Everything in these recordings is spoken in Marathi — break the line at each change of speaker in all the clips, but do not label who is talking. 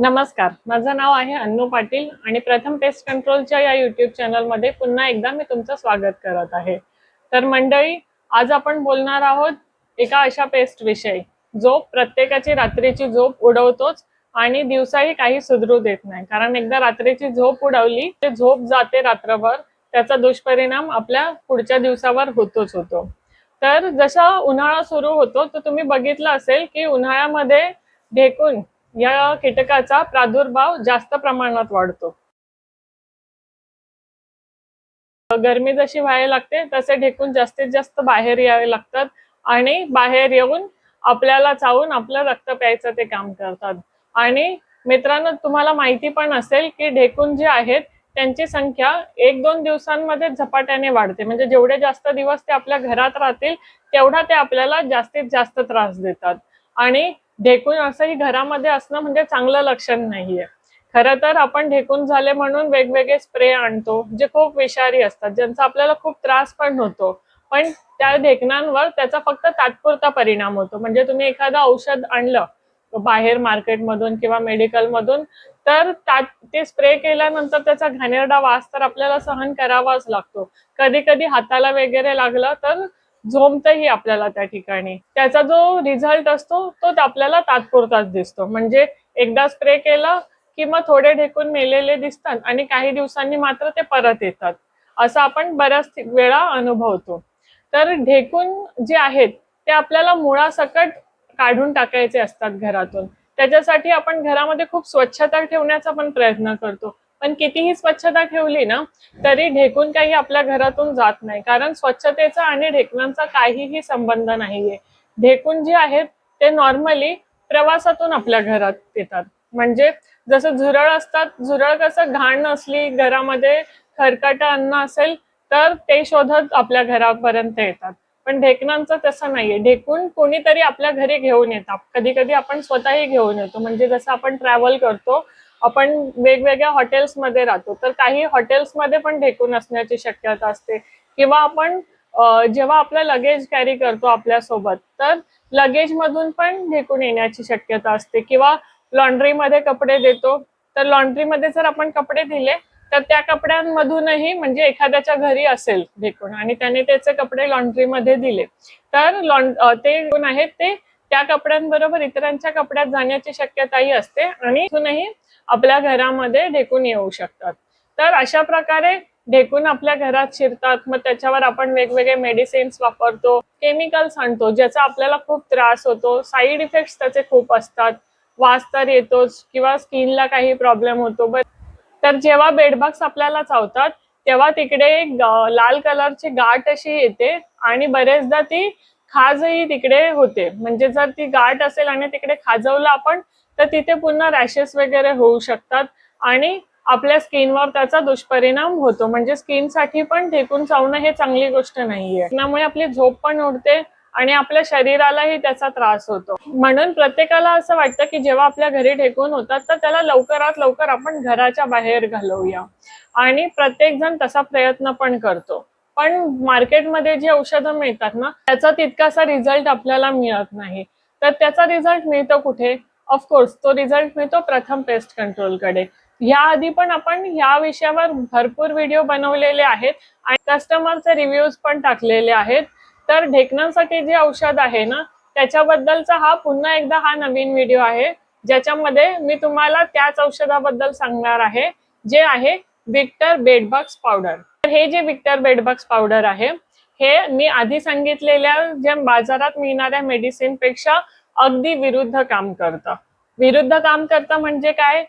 नमस्कार. माझं नाव आहे अन्नू पाटील आणि प्रथम पेस्ट कंट्रोलच्या या युट्यूब चॅनलमध्ये पुन्हा एकदा मी तुमचं स्वागत करत आहे. तर मंडळी आज आपण बोलणार आहोत एका अशा पेस्ट विषयी. जो प्रत्येकाची रात्रीची झोप उडवतोच आणि दिवसाही काही सुधरू देत नाही. कारण एकदा रात्रीची झोप उडवली ते झोप जाते रात्रभर. त्याचा दुष्परिणाम आपल्या पुढच्या दिवसावर होतोच होतो. तर जसा उन्हाळा सुरू होतो तर तुम्ही बघितलं असेल की उन्हाळ्यामध्ये ढेकून या कीटकाचा प्रादुर्भाव जास्त प्रमाणात वाढतो. गरमी जशी व्हायला लागते तसे ढेकून जास्तीत जास्त बाहेर यावे लागतात आणि बाहेर येऊन आपल्याला चावून आपलं रक्त प्यायचं ते काम करतात. आणि मित्रांनो तुम्हाला माहिती पण असेल की ढेकून जे आहेत त्यांची संख्या एक दोन दिवसांमध्ये झपाट्याने वाढते. म्हणजे जेवढे जास्त दिवस ते आपल्या घरात राहतील तेवढा ते आपल्याला जास्तीत जास्त त्रास देतात. आणि ढेकून असंही घरामध्ये असणं म्हणजे चांगलं लक्षण नाहीये. खरं तर आपण ढेकून झाले म्हणून वेगवेगळे स्प्रे आणतो जे खूप विषारी असतात ज्यांचा आपल्याला खूप त्रास पण होतो. पण त्या ढेकणांवर त्याचा फक्त तात्पुरता परिणाम होतो. म्हणजे तुम्ही एखादं औषध आणलं बाहेर मार्केटमधून किंवा मेडिकलमधून तर ते स्प्रे केल्यानंतर त्याचा घाणेरडा वास तर आपल्याला सहन करावाच लागतो. कधी कधी हाताला वगैरे लागलं तर झोमतही आपल्याला त्या ठिकाणी. त्याचा जो रिझल्ट असतो तो आपल्याला तात्पुरताच दिसतो. म्हणजे एकदा स्प्रे केला की मग थोडे ढेकून मेलेले दिसतात आणि काही दिवसांनी मात्र ते परत येतात. असं आपण बऱ्याच वेळा अनुभवतो. तर ढेकून जे आहेत ते आपल्याला मुळासकट काढून टाकायचे असतात घरातून. त्याच्यासाठी आपण घरामध्ये खूप स्वच्छता ठेवण्याचा पण प्रयत्न करतो. पण कितीही स्वच्छता ठेवली ना तरी ढेकून काही आपल्या घरातून जात नाही. कारण स्वच्छतेचा आणि ढेकणांचा काहीही संबंध नाहीये. ढेकून जे आहेत ते नॉर्मली प्रवासातून आपल्या घरात येतात. म्हणजे जसं झुरळ असतात झुरळ कसं घाण असली घरामध्ये खरकाट अन्न असेल तर ते शोधत आपल्या घरापर्यंत येतात. पण ढेकणांचं तसं नाहीये. ढेकून कोणीतरी आपल्या घरी घेऊन येतात. कधी कधी आपण स्वतःही घेऊन येतो. म्हणजे जसं आपण ट्रॅव्हल करतो आपण वेगवेगळ्या हॉटेल्समध्ये राहतो तर काही हॉटेल्समध्ये पण ढेकून असण्याची शक्यता असते. किंवा आपण जेव्हा आपलं लगेज कॅरी करतो आपल्यासोबत तर लगेज मधून पण ढेकून येण्याची शक्यता असते. किंवा लॉन्ड्रीमध्ये कपडे देतो तर लॉन्ड्रीमध्ये जर आपण कपडे दिले तर त्या कपड्यांमधूनही म्हणजे एखाद्याच्या घरी असेल ढेकून आणि त्याने त्याचे कपडे लॉन्ड्रीमध्ये दिले. तर लॉन ते आहेत ते त्या कपड्यांबरोबर इतरांच्या कपड्यात जाण्याची शक्यताही असते आणि इथूनही आपल्या घरामध्ये ढेकून येऊ शकतात. तर अशा प्रकारे ढेकून आपल्या घरात शिरतात. मग त्याच्यावर आपण वेगवेगळे मेडिसिन्स वापरतो केमिकल्स आणतो ज्याचा आपल्याला खूप त्रास होतो. साईड इफेक्ट्स त्याचे खूप असतात. वास तर येतोच किंवा स्किनला काही प्रॉब्लेम होतो. तर जेव्हा बेडबग्स आपल्याला चावतात तेव्हा तिकडे एक लाल कलरची गाठ अशी येते आणि बरेचदा ती खाजही तिकडे होते. म्हणजे जर ती गाठ असेल आणि तिकडे खाजवलं आपण तर तिथे पुन्हा रॅशेस वगैरे होऊ शकतात आणि आपल्या स्किनवर त्याचा दुष्परिणाम होतो. म्हणजे स्किनसाठी पण ढेकून चावणं हे चांगली गोष्ट नाहीये. त्यामुळे आपली झोप पण उडते आणि आपल्या शरीरालाही त्याचा त्रास होतो. म्हणून प्रत्येकाला असं वाटतं की जेव्हा आपल्या घरी ढेकून होतात तर त्याला लवकरात लवकर आपण घराच्या बाहेर घालवूया. आणि प्रत्येक जण तसा प्रयत्न पण करतो. पण मार्केटमध्ये जी औषधं मिळतात ना त्याचा तितकासा रिझल्ट आपल्याला मिळत नाही. तर त्याचा रिझल्ट मिळतो कुठे? ऑफकोर्स तो रिझल्ट मिळतो प्रथम पेस्ट कंट्रोलकडे आधी पण आपण या विषयावर भरपूर व्हिडिओ बनवलेले आहेत आणि कस्टमरचे रिव्ह्यूज पण टाकलेले आहेत. तर ढेकणांसाठी जे औषध आहे ना त्याच्याबद्दलचा हा पुन्हा एकदा हा नवीन व्हिडिओ आहे ज्याच्यामध्ये मी तुम्हाला त्याच औषधाबद्दल सांगणार आहे जे आहे विक्टर बेडबक्स पावडर तर हे जे विक्टर बेडबक्स पावडर आहे हे मी आधी सांगितलेल्या ज्या बाजारात मिळणाऱ्या मेडिसिनपेक्षा अगदी विरुद्ध काम करतं. विरुद्ध काम करतं म्हणजे काय?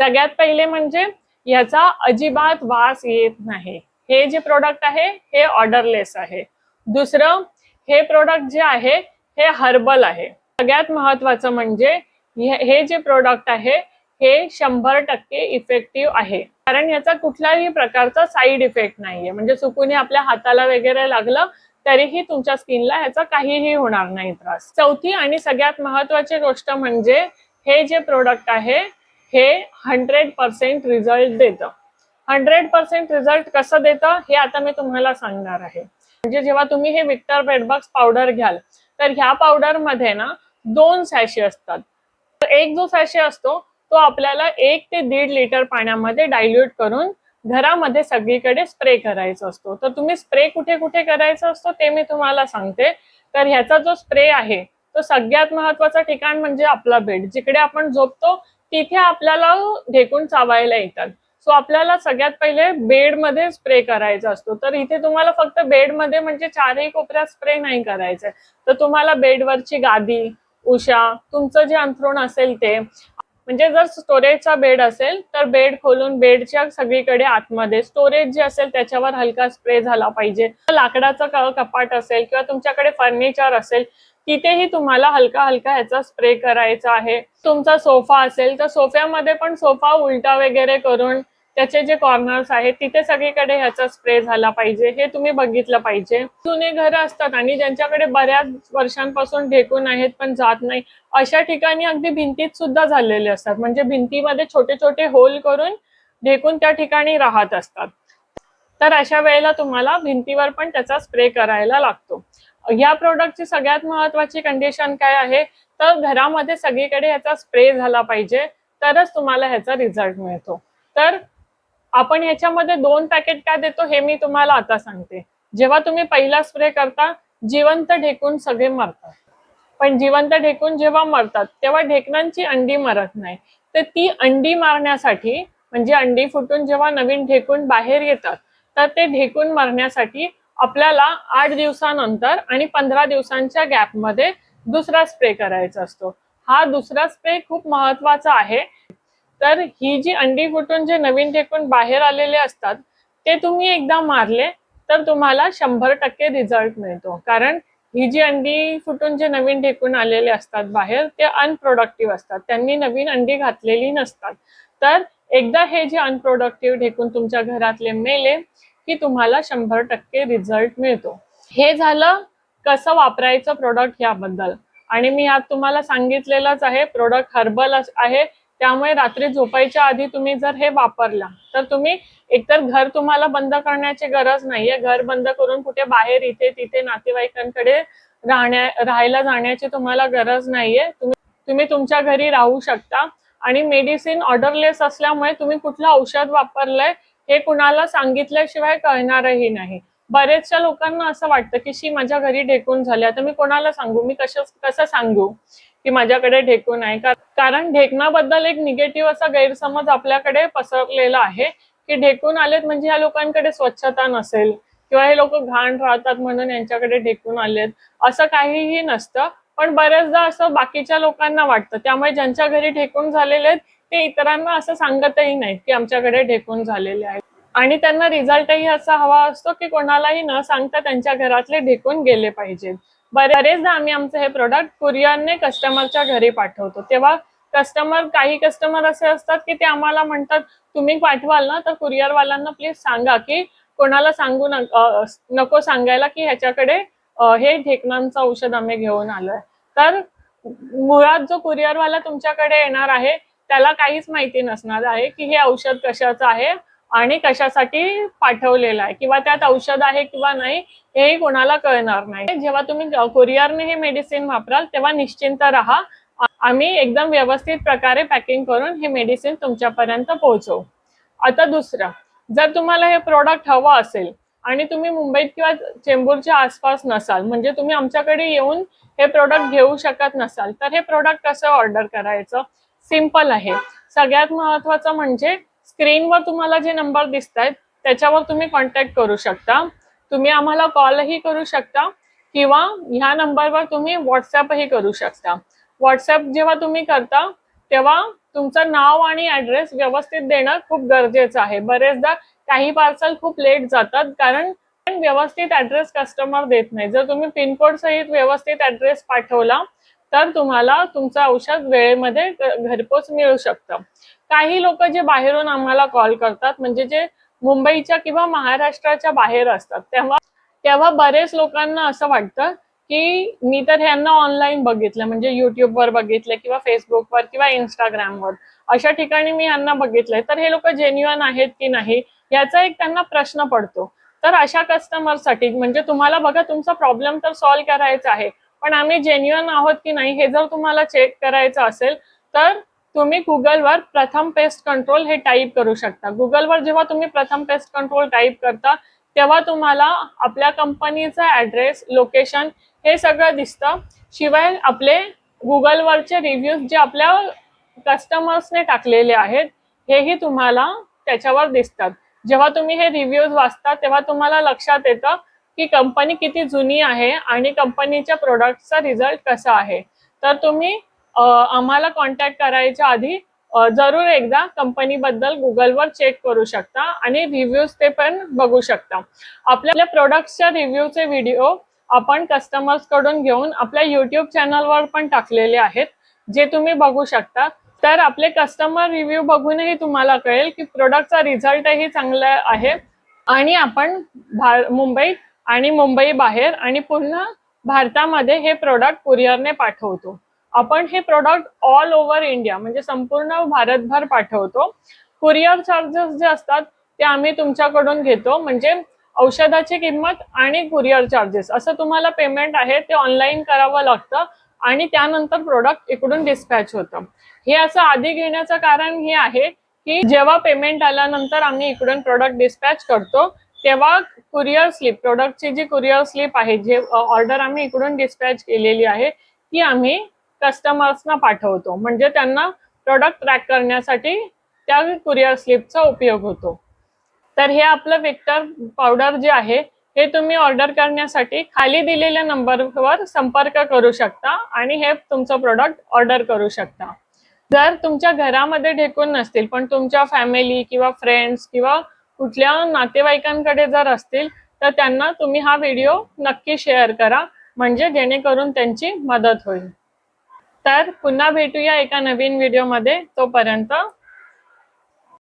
सगळ्यात पहिले म्हणजे याचा अजिबात वास येत नाही. हे जे प्रोडक्ट आहे हे ऑर्डरलेस आहे. दुसरं हे प्रोडक्ट जे आहे हे हर्बल आहे. सगळ्यात महत्वाचं म्हणजे हे जे प्रोडक्ट आहे हे शंभर टक्के इफेक्टिव्ह आहे. कारण याचा कुठल्याही प्रकारचा साईड इफेक्ट नाहीये. म्हणजे चुकून आपल्या हाताला वगैरे लागलं तरीही तुमच्या स्किनला याचा काहीही होणार नाही त्रास. चौथी आणि सगळ्यात महत्वाची गोष्ट म्हणजे हे जे प्रोडक्ट आहे हे हंड्रेड पर्सेंट रिझल्ट देतं. हंड्रेड पर्सेंट रिझल्ट कसं देतं हे आता मी तुम्हाला सांगणार आहे. म्हणजे जेव्हा तुम्ही हे विक्टर बेडबॉक्स पावडर घ्याल तर ह्या पावडरमध्ये ना दोन सॅशे असतात. एक जो सॅशे असतो तो आपल्याला एक ते दीड लिटर पाण्यामध्ये डायल्यूट करून घरामध्ये सगळीकडे स्प्रे करायचा असतो. तर तुम्ही स्प्रे कुठे कुठे करायचा असतो ते मी तुम्हाला सांगते. तर ह्याचा जो स्प्रे आहे तो सगळ्यात महत्वाचं ठिकाण म्हणजे आपला बेड जिकडे आपण झोपतो तिथे आपल्याला ढेकून चावायला येतात. सो आपल्याला सगळ्यात पहिले बेडमध्ये स्प्रे करायचा असतो. तर इथे तुम्हाला फक्त बेडमध्ये म्हणजे चारही कोपऱ्यात स्प्रे नाही करायचंय. तर तुम्हाला बेडवरची गादी उषा तुमचं जे अंथरूण असेल ते म्हणजे जर स्टोरेजचा बेड असेल तर बेड खोलून बेडच्या सगळीकडे आतमध्ये स्टोरेज जे असेल त्याच्यावर हलका स्प्रे झाला पाहिजे. लाकडाचा कपाट असेल किंवा तुमच्याकडे फर्निचर असेल तिथेही तुम्हाला हलका हलका ह्याचा स्प्रे करायचा आहे. तुमचा सोफा असेल तर सोफ्यामध्ये पण सोफा उलटा वगैरे करून त्याचे जे कॉर्नर्स आहेत तिथे सगळीकडे ह्याचा स्प्रे झाला पाहिजे. हे तुम्ही बघितलं पाहिजे. जुने घरं असतात आणि ज्यांच्याकडे बऱ्याच वर्षांपासून ढेकून आहेत पण जात नाही अशा ठिकाणी अगदी भिंतीत सुद्धा झालेले असतात. म्हणजे भिंतीमध्ये छोटे छोटे होल करून ढेकून त्या ठिकाणी राहत असतात. तर अशा वेळेला तुम्हाला भिंतीवर पण त्याचा स्प्रे करायला लागतो. या प्रोडक्टची सगळ्यात महत्वाची कंडिशन काय आहे? तर घरामध्ये सगळीकडे ह्याचा स्प्रे झाला पाहिजे तरच तुम्हाला ह्याचा रिझल्ट मिळतो. तर आपण ह्याच्यामध्ये दोन पॅकेट का देतो हे मी तुम्हाला आता सांगते. जेव्हा तुम्ही पहिला स्प्रे करता जिवंत ढेकून सगळे मरतात. पण जिवंत ढेकून जेव्हा मरतात तेव्हा ढेकणांची अंडी मरत नाही. तर ती अंडी मारण्यासाठी म्हणजे अंडी फुटून जेव्हा नवीन ढेकून बाहेर येतात तर ते ढेकून मारण्यासाठी आपल्याला आठ दिवसानंतर आणि पंधरा दिवसांच्या गॅपमध्ये दुसरा स्प्रे करायचा असतो. हा दुसरा स्प्रे खूप महत्त्वाचा आहे. तर ही जी अंडी फुटून जे नवीन ठेकून बाहेर आलेले असतात ते तुम्ही एकदा मारले तर तुम्हाला शंभर टक्के रिझल्ट मिळतो. कारण ही जी अंडी फुटून जे नवीन ढेकून आलेले असतात बाहेर ते अनप्रोडक्टिव्ह असतात. त्यांनी नवीन अंडी घातलेली नसतात. तर एकदा हे जे अनप्रोडक्टिव्ह ढेकून तुमच्या घरातले मेले की तुम्हाला शंभर टक्के रिझल्ट मिळतो. हे झालं कसं वापरायचं प्रोडक्ट याबद्दल. आणि मी आज तुम्हाला सांगितलेलंच आहे प्रोडक्ट हर्बल आहे. त्यामुळे रात्री झोपायच्या आधी तुम्ही जर हे वापरला तर तुम्ही एकतर घर तुम्हाला बंद करण्याची गरज नाहीये. घर बंद करून कुठे बाहेर इथे तिथे नातेवाईकांकडे राहण्या राहायला जाण्याची तुम्हाला गरज नाहीये. तुम्ही तुम्ही तुमच्या घरी राहू शकता. आणि मेडिसिन ऑर्डरलेस असल्यामुळे तुम्ही कुठलं औषध वापरलंय हे कुणाला सांगितल्याशिवाय कळणारही नाही. बरेचशा लोकांना असं वाटतं की शी माझ्या घरी ढेकून झाले. आता मी कोणाला सांगू? मी कसं कसं सांगू? की माझ्याकडे ढेकून आहे. का- कारण ढेकणाबद्दल एक निगेटिव्ह असा गैरसमज आपल्याकडे पसरलेला आहे की ढेकून आलेत म्हणजे या लोकांकडे स्वच्छता नसेल किंवा हे लोक घाण राहतात म्हणून यांच्याकडे ढेकून आलेत. असं काहीही नसतं. पण बऱ्याचदा असं बाकीच्या लोकांना वाटतं. त्यामुळे ज्यांच्या घरी ढेकून झालेले आहेत ते इतरांना असं सांगतही नाहीत की आमच्याकडे ढेकून झालेले आहेत. आणि त्यांना रिझल्टही असा हवा असतो की कोणालाही न सांगता त्यांच्या घरातले ढेकून गेले पाहिजेत. बरेचदा आम्ही आमचं हे प्रोडक्ट कुरिअरने कस्टमरच्या घरी पाठवतो. तेव्हा कस्टमर काही कस्टमर असे असतात की ते आम्हाला म्हणतात तुम्ही पाठवाल ना तर कुरिअरवाल्यांना प्लीज सांगा की कोणाला सांगू नको सांगायला की ह्याच्याकडे हे ढेकणांचं औषध आम्ही घेऊन आलोय. तर मुळात जो कुरिअरवाला तुमच्याकडे येणार आहे त्याला काहीच माहिती नसणार आहे की हे औषध कशाचं आहे. आणि कशासाठी पाठवलेलं आहे? किंवा त्यात औषध आहे किंवा नाही हेही कोणाला कळणार नाही. जेव्हा तुम्ही कुरिअरने हे मेडिसिन वापराल तेव्हा निश्चिंत राहा. आम्ही एकदम व्यवस्थित प्रकारे पॅकिंग करून हे मेडिसिन तुमच्यापर्यंत पोहोचवू. आता दुसरं. जर तुम्हाला हे प्रोडक्ट हवं असेल आणि तुम्ही मुंबईत किंवा चेंबूरच्या आसपास नसाल म्हणजे तुम्ही आमच्याकडे येऊन हे प्रोडक्ट घेऊ शकत नसाल तर हे प्रोडक्ट कसं ऑर्डर करायचं? सिंपल आहे. सगळ्यात महत्वाचं म्हणजे स्क्रीनवर तुम्हाला जे नंबर दिसत आहेत त्याच्यावर तुम्ही कॉन्टॅक्ट करू शकता. तुम्ही आम्हाला कॉलही करू शकता किंवा ह्या नंबरवर तुम्ही व्हॉट्सअपही करू शकता. व्हॉट्सअप जेव्हा तुम्ही करता तेव्हा तुमचं नाव आणि ऍड्रेस व्यवस्थित देणं खूप गरजेचं आहे. बरेचदा काही पार्सल खूप लेट जातात कारण व्यवस्थित ॲड्रेस कस्टमर देत नाही. जर तुम्ही पिनकोड सहित व्यवस्थित ॲड्रेस पाठवला तर तुम्हाला तुमचं औषध वेळेमध्ये घरपोच मिळू शकतं. काही लोक जे बाहेरून आम्हाला कॉल करतात म्हणजे जे मुंबईच्या किंवा महाराष्ट्राच्या बाहेर असतात तेव्हा तेव्हा बरेच लोकांना असं वाटतं की मी तर ह्यांना ऑनलाईन बघितलं म्हणजे युट्यूबवर बघितलं किंवा फेसबुकवर किंवा इंस्टाग्रामवर अशा ठिकाणी मी यांना बघितलंय. तर हे लोक जेन्युअन आहेत की नाही याचा एक त्यांना प्रश्न पडतो. तर अशा कस्टमरसाठी म्हणजे तुम्हाला बघा तुमचा प्रॉब्लेम तर सॉल्व्ह करायचा आहे. पण आम्ही जेन्युअन आहोत की नाही हे जर तुम्हाला चेक करायचं असेल तर तुम्ही गुगलवर प्रथम पेस्ट कंट्रोल हे टाईप करू शकता. गुगलवर जेव्हा तुम्ही प्रथम पेस्ट कंट्रोल टाईप करता तेव्हा तुम्हाला आपल्या कंपनीचा ॲड्रेस लोकेशन हे सगळं दिसतं. शिवाय आपले गुगलवरचे रिव्ह्यूज जे आपल्या कस्टमर्सने टाकलेले आहेत हेही तुम्हाला त्याच्यावर दिसतात. जेव्हा तुम्ही हे रिव्ह्यूज वाचता तेव्हा तुम्हाला लक्षात येतं की कंपनी किती जुनी आहे आणि कंपनीच्या प्रोडक्टचा रिझल्ट कसा आहे. तर तुम्ही आम्हाला कॉन्टॅक्ट करायच्या आधी जरूर एकदा कंपनीबद्दल गुगलवर चेक करू शकता आणि रिव्ह्यूज ते पण बघू शकता. आपल्या प्रोडक्ट्सच्या रिव्ह्यूचे व्हिडिओ आपण कस्टमर्सकडून घेऊन आपल्या यूट्यूब चॅनलवर पण टाकलेले आहेत जे तुम्ही बघू शकता. तर आपले कस्टमर रिव्ह्यू बघूनही तुम्हाला कळेल की प्रोडक्टचा रिझल्टही चांगला आहे. आणि आपण भार मुंबईत आणि मुंबई बाहेर आणि पुन्हा भारतामध्ये हे प्रोडक्ट कुरिअरने पाठवतो. आपण हे प्रोडक्ट ऑल ओव्हर इंडिया म्हणजे संपूर्ण भारतभर पाठवतो. कुरिअर चार्जेस जे असतात ते आम्ही तुमच्याकडून घेतो. म्हणजे औषधाची किंमत आणि कुरिअर चार्जेस असं तुम्हाला पेमेंट आहे ते ऑनलाईन करावं लागतं आणि त्यानंतर प्रोडक्ट इकडून डिस्पॅच होतं. हे असं आधी घेण्याचं कारण हे आहे की जेव्हा पेमेंट आल्यानंतर आम्ही इकडून प्रोडक्ट डिस्पॅच करतो तेव्हा कुरिअर स्लिप प्रोडक्टची जी कुरिअर स्लिप आहे जे ऑर्डर आम्ही इकडून डिस्पॅच केलेली आहे ती आम्ही कस्टमर्सना पाठवतो. म्हणजे त्यांना प्रोडक्ट ट्रॅक करण्यासाठी त्या कुरिअर स्लिपचा उपयोग होतो. तर हे आपलं विक्टर पावडर जे आहे हे तुम्ही ऑर्डर करण्यासाठी खाली दिलेल्या नंबरवर संपर्क करू शकता आणि हे तुमचं प्रोडक्ट ऑर्डर करू शकता. जर तुमच्या घरामध्ये ढेकून नसतील पण तुमच्या फॅमिली किंवा फ्रेंड्स किंवा कुठल्या नातेवाईकांकडे जर असतील तर त्यांना तुम्ही हा व्हिडिओ नक्की शेअर करा. म्हणजे जेणेकरून त्यांची मदत होईल. तर पुन्हा भेटूया एका नवीन व्हिडिओमध्ये तोपर्यंत